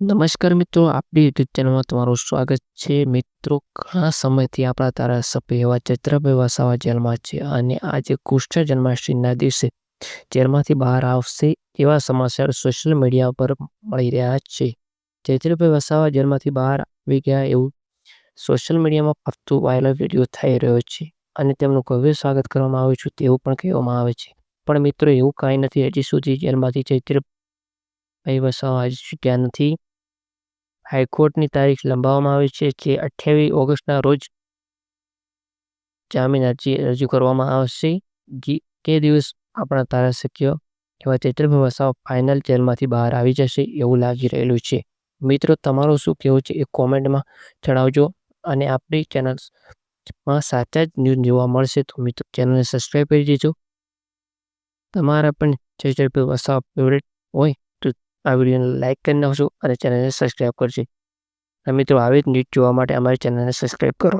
નમસ્કાર મિત્રો આપણી યુટ્યુબ ચેનલમાં તમારું સ્વાગત છે. મિત્રો, ઘણા સમયથી આપણા ધારાસભ્ય એવા ચૈત્રભાઈ વસાવા જેલમાં છે અને આજે કૃષ્ણ જન્માષ્ટમીના દિવસે જેલમાંથી બહાર આવશે એવા સમાચાર સોશિયલ મીડિયા પર મળી રહ્યા છે. ચૈત્રભાઈ વસાવા જેલમાંથી બહાર આવી ગયા એવું સોશિયલ મીડિયામાં ફરતું વાયરલ વીડિયો થઈ રહ્યો છે અને તેમનું ભવ્ય સ્વાગત કરવામાં આવ્યું છે તેવું પણ કહેવામાં આવે છે. પણ મિત્રો, એવું કાંઈ નથી. હજી સુધી જેલમાંથી ચૈત્રભાઈ વસાવા હજી છૂટ્યા નથી. હાઈકોર્ટની તારીખ લંબાવવામાં આવી છે જે અઠ્યાવીસ ઓગસ્ટના રોજ જામીન અરજી, રજૂ કરવામાં આવશે. તે દિવસ આપણા ધારાસભ્ય એવા ચૈત્રભાઈ વસાવા ફાઇનલ જેલમાંથી બહાર આવી જશે એવું લાગી રહેલું છે. મિત્રો, તમારું શું કહેવું છે એ કોમેન્ટમાં જણાવજો અને આપણી ચેનલમાં સાચા જ ન્યૂઝ જોવા મળશે તો મિત્રો ચેનલને સબસ્ક્રાઈબ કરી દેજો. તમારા પણ ચૈત્રભાઈ વસાવા ફેવરેટ હોય આ વિડીયોને લાઇક કરી નાખજો અને ચેનલને સબસ્ક્રાઈબ કરજો. મિત્રો, આવી જ નીટ જોવા માટે અમારી ચેનલને સબસ્ક્રાઈબ કરો.